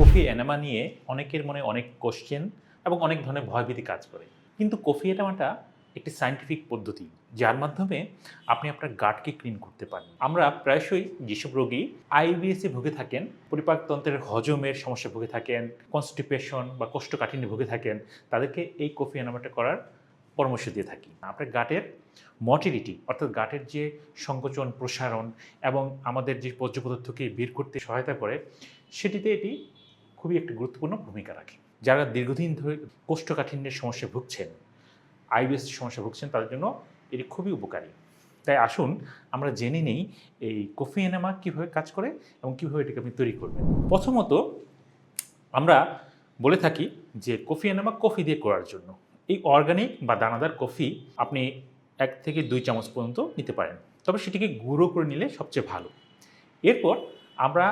Coffee, এনামা নিয়ে অনেকের মনে অনেক কোশ্চেন এবং অনেক ধরনের ভয়ভীতি কাজ করে। কিন্তু কফি, এনামাটা একটি সায়েন্টিফিক পদ্ধতি, যার মাধ্যমে আপনি আপনার গাটকে ক্লিন করতে পারেন। আমরা প্রায়শই যেসব রোগী আইবিএসে ভুগে থাকেন পরিপাকতন্ত্রের হজমের সমস্যা ভুগে থাকেন কনস্টিপেশন বা কোষ্ঠকাঠিন্যে ভুগে থাকেন, তাদেরকে এই কফি, এনামাটা করার পরামর্শ দিয়ে থাকি। আপনার গাটের মটিলিটি অর্থাৎ গাটের যে সংকোচন, প্রসারণ এবং আমাদের যে বর্জ্য পদার্থকে বের করতে সহায়তা করে, সেটিতে এটি খুবই একটি গুরুত্বপূর্ণ ভূমিকা রাখে। যারা দীর্ঘদিন ধরে কোষ্ঠকাঠিন্যের সমস্যা ভুগছেন, আইবিএস সমস্যা ভুগছেন, তাদের জন্য এটি খুবই উপকারী। তাই আসুন আমরা জেনে নেই এই কফি এনামা কীভাবে কাজ করে এবং কীভাবে এটিকে আপনি তৈরি করবেন। প্রথমত আমরা বলে থাকি যে কফি এনামা কফি দিয়ে করার জন্য। এই অর্গানিক বা দানাদার কফি আপনি এক থেকে দুই চামচ পর্যন্ত নিতে পারেন। তবে সেটিকে গুঁড়ো করে নিলে সবচেয়ে ভালো। এরপর আমরা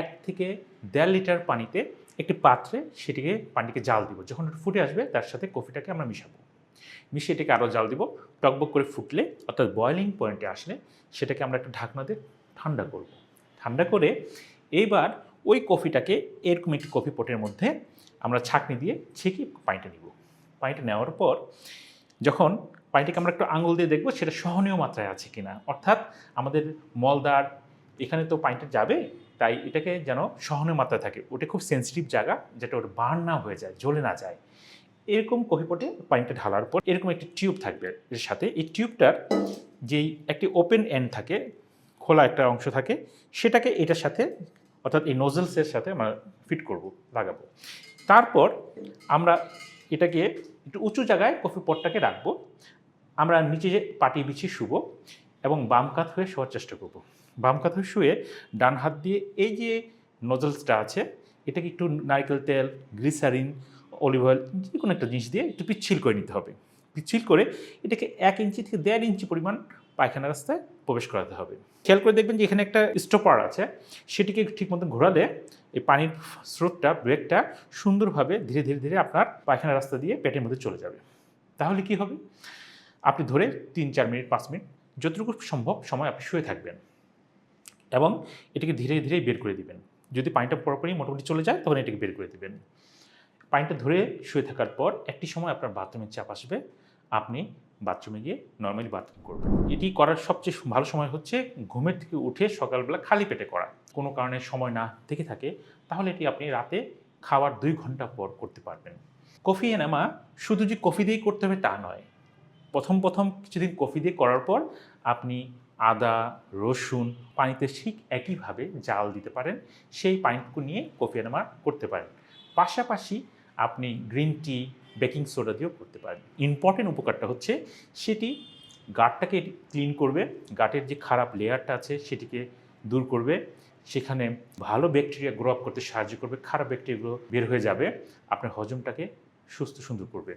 এক থেকে দেড় লিটার পানিতে একটি পাত্রে সেটিকে পানিকে জাল দিব। যখন ফুটে আসবে, তার সাথে কফিটাকে আমরা মিশাবো। মিশিয়ে এটাকে আরও জাল দিব। টকবক করে ফুটলে, অর্থাৎ বয়লিং পয়েন্টে আসলে, সেটাকে আমরা একটা ঢাকনা দিয়ে ঠান্ডা করব। ঠান্ডা করে এইবার ওই কফিটাকে এরকম একটি কফি পটের মধ্যে আমরা ছাঁকনি দিয়ে ছেঁকে পানিটা নিব। পানিটা নেওয়ার পর যখন পানিটাকে আমরা একটু আঙুল দিয়ে দেখব, সেটা সহনীয় মাত্রায় আছে কিনা। অর্থাৎ আমাদের মলদার এখানে তো পানিটা যাবে তাই এটাকে যেন সহনীয় মাত্রায় থাকে। ওটা খুব সেন্সিটিভ জায়গা, যেটা ওটা বার্ন না হয়ে যায়, জ্বলে না যায়। এরকম কফিপটে পানিটা ঢালার পর এরকম একটি টিউব থাকবে এর সাথে। এই টিউবটার যেই একটি ওপেন এন্ড থাকে, খোলা একটা অংশ থাকে, সেটাকে এটার সাথে, অর্থাৎ এই নোজেলসের সাথে আমরা ফিট করব, লাগাবো। তারপর আমরা এটাকে একটু উঁচু জায়গায় কফি পটটাকে রাখব। আমরা নিচে যে পাটি বিছিয়ে শুব এবং বাম কাত হয়ে শোয়ার চেষ্টা করব। বাম কাত হয়ে শুয়ে ডান হাত দিয়ে এই যে নজলসটা আছে, এটাকে একটু নারকেল তেল গ্লিসারিন অলিভ অয়েল যে কোনো একটা জিনিস দিয়ে একটু পিচ্ছিল করে নিতে হবে। পিচ্ছিল করে এটাকে এক ইঞ্চি থেকে দেড় ইঞ্চি পরিমাণ পায়খানা রাস্তায় প্রবেশ করাতে হবে। খেয়াল করে দেখবেন যে এখানে একটা স্টপার আছে, সেটিকে ঠিক মতন ঘোরালে এই পানির স্রোতটা ব্রেকটা সুন্দরভাবে ধীরে ধীরে ধীরে আপনার পায়খানা রাস্তা দিয়ে পেটের মধ্যে চলে যাবে। তাহলে কি হবে? আপনি ধরে তিন, চার মিনিট, পাঁচ মিনিট যতটুকু সম্ভব সময় আপনি শুয়ে থাকবেন এবং এটাকে ধীরে ধীরে বের করে দিবেন। যদি পানিটা পুরোপুরি মোটামুটি চলে যায়, তখন এটাকে বের করে দিবেন। পানিটা ধরে শুয়ে থাকার পর একটি সময় আপনার বাথরুমের চাপ আসবে। আপনি বাথরুমে গিয়ে নর্মালি বাথরুম করবেন। এটি করার সবচেয়ে ভালো সময় হচ্ছে ঘুমের থেকে উঠে সকালবেলা খালি পেটে করা। কোনো কারণে সময় না থেকে থাকে, তাহলে এটি আপনি রাতে খাওয়ার দুই ঘণ্টা পর করতে পারবেন। কফি এনামা শুধু যে কফি দিয়েই করতে হবে তা নয় প্রথম প্রথম কিছুদিন কফি দিয়ে করার পর আপনি আদা, রসুন পানিতে ঠিক একইভাবে জাল দিতে পারেন। সেই পানিটুকু নিয়ে কফি এনামা করতে পারেন। পাশাপাশি আপনি গ্রিন টি, বেকিং সোডা দিয়েও করতে পারেন। ইম্পর্টেন্ট উপকারটা হচ্ছে সেটি গাটটাকে ক্লিন করবে, গাটের যে খারাপ লেয়ারটা আছে সেটিকে দূর করবে। সেখানে ভালো ব্যাকটেরিয়া গ্রো আপ করতে সাহায্য করবে, খারাপ ব্যাকটেরিয়াগুলো বের হয়ে যাবে, আপনার হজমটাকে সুস্থ সুন্দর করবে।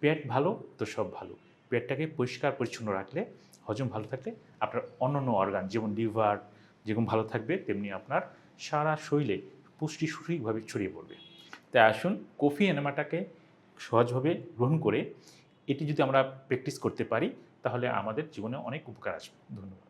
পেট ভালো, তো সব ভালো। পেটটাকে পরিষ্কার পরিচ্ছন্ন রাখলে, হজম ভালো থাকলে আপনার অন্যান্য অর্গান যেমন লিভার যেরকম ভালো থাকবে, তেমনি আপনার সারা শরীরে পুষ্টি সঠিকভাবে ছড়িয়ে পড়বে। তাই আসুন কফি এনেমাটাকে সহজভাবে গ্রহণ করে, এটি যদি আমরা প্র্যাকটিস করতে পারি, তাহলে আমাদের জীবনে অনেক উপকার আসবে। ধন্যবাদ।